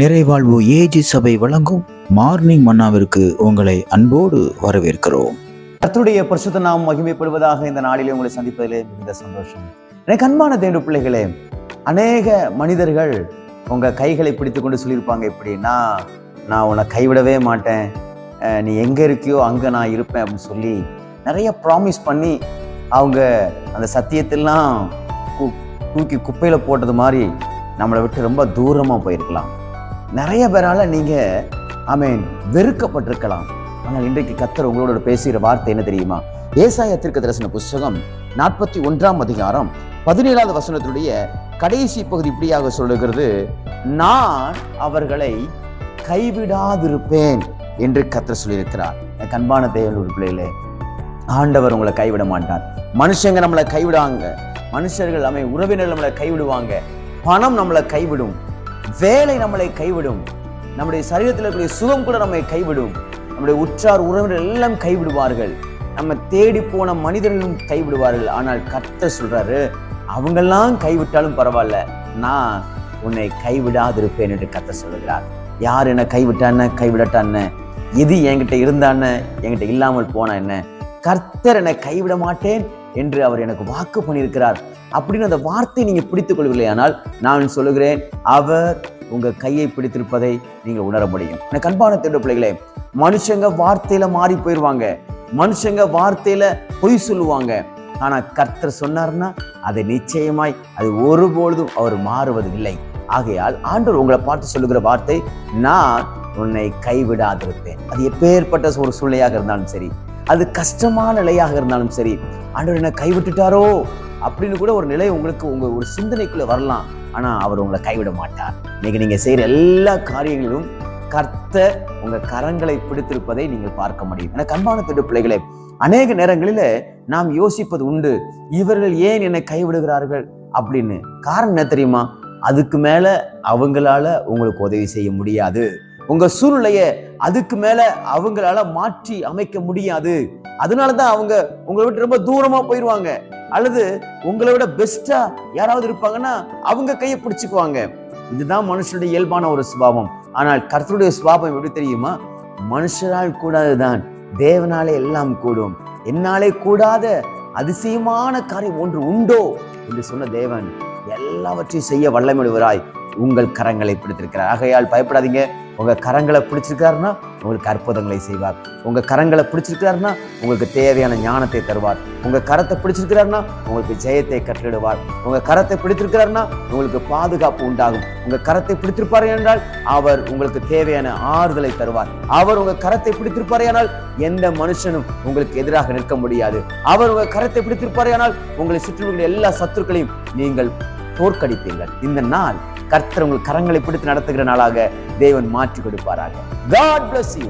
நிறைவாழ்வு AG சபை வழங்கும் morning மன்னாவிற்கு உங்களை அன்போடு வரவேற்கிறோம். கர்த்தருடைய பரிசுத்த நாம் மகிமைப்படுவதாக இந்த நாளிலே உங்களை சந்திப்பதிலே மிகுந்த சந்தோஷம். எனக்கு அன்பான தேடு பிள்ளைகளே அநேக மனிதர்கள் உங்க கைகளை பிடித்து கொண்டு சொல்லியிருப்பாங்க எப்படின்னா நான் உன்னை கைவிடவே மாட்டேன். நீ எங்க இருக்கியோ அங்க நான் இருப்பேன் அப்படின்னு சொல்லி நிறைய ப்ராமிஸ் பண்ணி அவங்க அந்த சத்தியத்தெல்லாம் தூக்கி குப்பையில் போட்டது மாதிரி நம்மளை விட்டு ரொம்ப தூரமாக போயிருக்கலாம். நிறைய பேரால நீங்க ஆமென் வெறுக்கப்பட்டிருக்கலாம். ஆனால் இன்றைக்கு கத்தர் உங்களோட பேசுகிற வார்த்தை என்ன தெரியுமா? ஏசாய திருக்க தரிசன புஸ்தகம் நாற்பத்தி ஒன்றாம் அதிகாரம் பதினேழாவது வசனத்தினுடைய கடைசி பகுதி இப்படியாக சொல்லுகிறது நான் அவர்களை கைவிடாதிருப்பேன் என்று கத்தர் சொல்லியிருக்கிறார். கண்பான அன்பான தேவனுடைய பிள்ளைகளே ஆண்டவர் உங்களை கைவிட மாட்டார். மனுஷங்க நம்மளை கைவிடாங்க. மனுஷர்கள் அமை உறவினர்கள் நம்மளை கைவிடுவாங்க. பணம் நம்மளை கைவிடும். வேலை நம்மளை கைவிடும். நம்முடைய சரீரத்தில் இருக்கக்கூடிய சுகம் கூட நம்மை கைவிடும். நம்முடைய உற்றார் உறவினர் எல்லாம் கைவிடுவார்கள். நம்ம தேடி போன மனிதர்களும் கைவிடுவார்கள். ஆனால் கத்த சொல்றாரு அவங்கெல்லாம் கைவிட்டாலும் பரவாயில்ல. நான் உன்னை கைவிடாதிருப்பேன் என்று கத்த சொல்லுகிறார். யார் என்னை கைவிட்டான்னு கைவிடட்டான்னு எது என்கிட்ட இருந்தான்னு என்கிட்ட இல்லாமல் போனா என்ன? கர்த்தர் என்னை கைவிட மாட்டேன். என்று அவர் எனக்கு வாக்கு பண்ணியிருக்கிறார். அப்படின்னு அந்த வார்த்தையை நீங்க பிடித்துக் கொள்ளவில்லையானால் நான் சொல்லுகிறேன் அவர் உங்க கையை பிடித்திருப்பதை நீங்கள் உணர முடியும். எனக்கு அன்பான தேட பிள்ளைகளே மனுஷங்க வார்த்தையில மாறி போயிடுவாங்க மனுஷங்க வார்த்தையில பொய் சொல்லுவாங்க. ஆனா கர்த்தர் சொன்னார்னா அதை நிச்சயமாய் அது ஒருபொழுதும் அவர் மாறுவது இல்லை ஆகையால் ஆண்டவர் உங்களை பார்த்து சொல்லுகிற வார்த்தை நான் உன்னை கைவிடாதிருப்பேன். அது எப்பேற்பட்ட ஒரு சூழ்நிலையாக இருந்தாலும் சரி அது கஷ்டமான நிலையாக இருந்தாலும் சரி ஆண்டவர் என்ன கைவிட்டுட்டாரோ அப்படின்னு கூட ஒரு நிலை உங்களுக்கு உங்கள் ஒரு சிந்தனைக்குள்ளே வரலாம். ஆனால் அவர் உங்களை கைவிட மாட்டார். இன்னைக்கு நீங்கள் செய்கிற எல்லா காரியங்களிலும் கர்த்த உங்கள் கரங்களை பிடித்திருப்பதை நீங்கள் பார்க்க முடியும். என கண்பான திட்டு பிள்ளைகளே அநேக நேரங்களில் நாம் யோசிப்பது உண்டு இவர்கள் ஏன் என்னை கைவிடுகிறார்கள் அப்படின்னு. காரணம் என்ன தெரியுமா? அதுக்கு மேலே அவங்களால உங்களுக்கு உதவி செய்ய முடியாது. உங்கள் சூழ்நிலையை அதுக்கு மேலே அவங்களால மாற்றி அமைக்க முடியாது. அதனாலதான் அவங்க உங்களை விட்டு ரொம்ப தூரமா போயிடுவாங்க அல்லது உங்களை விட பெஸ்டா யாராவது இருப்பாங்கன்னா அவங்க கையை பிடிச்சுக்குவாங்க. இதுதான் மனுஷனுடைய இயல்பான ஒரு சுபாவம். ஆனால் கர்த்தருடைய சுபாவம் எப்படி தெரியுமா? மனுஷரால் கூடாதுதான் தேவனாலே எல்லாம் கூடும். என்னாலே கூடாத அதிசயமான காரியம் ஒன்று உண்டோ? என்று சொன்ன தேவன் எல்லாவற்றையும் செய்ய வல்லமிடுவராய் உங்கள் கரங்களை பிடித்திருக்கிறார். ஆகையால் பயப்படாதீங்க. உங்க கரங்களை பிடிச்சிருக்காருன்னா உங்களுக்கு அற்புதங்களை செய்வார். உங்க கரங்களை பிடிச்சிருக்காருன்னா உங்களுக்கு தேவையான ஞானத்தை தருவார். உங்க கரத்தை பிடிச்சிருக்கிறாருன்னா உங்களுக்கு ஜெயத்தை கட்டளிடுவார் உங்க கரத்தை பிடித்திருக்கிறாருன்னா உங்களுக்கு பாதுகாப்பு உண்டாகும். உங்க கரத்தை பிடித்திருப்பார் என்றால் அவர் உங்களுக்கு தேவையான ஆறுதலை தருவார். அவர் உங்க கரத்தை பிடித்திருப்பார் ஆனால் எந்த மனுஷனும் உங்களுக்கு எதிராக நிற்க முடியாது. அவர் உங்க கரத்தை பிடித்திருப்பார் ஆனால் உங்களை சுற்றியுள்ள எல்லா சத்துருக்களையும் நீங்கள் தோற்கடிப்பீர்கள். இந்த நாள் கர்த்தர் உங்கள் கரங்களை பிடித்து நடத்துகிற நாளாக தேவன் மாற்றி கொடுப்பாராக. God bless you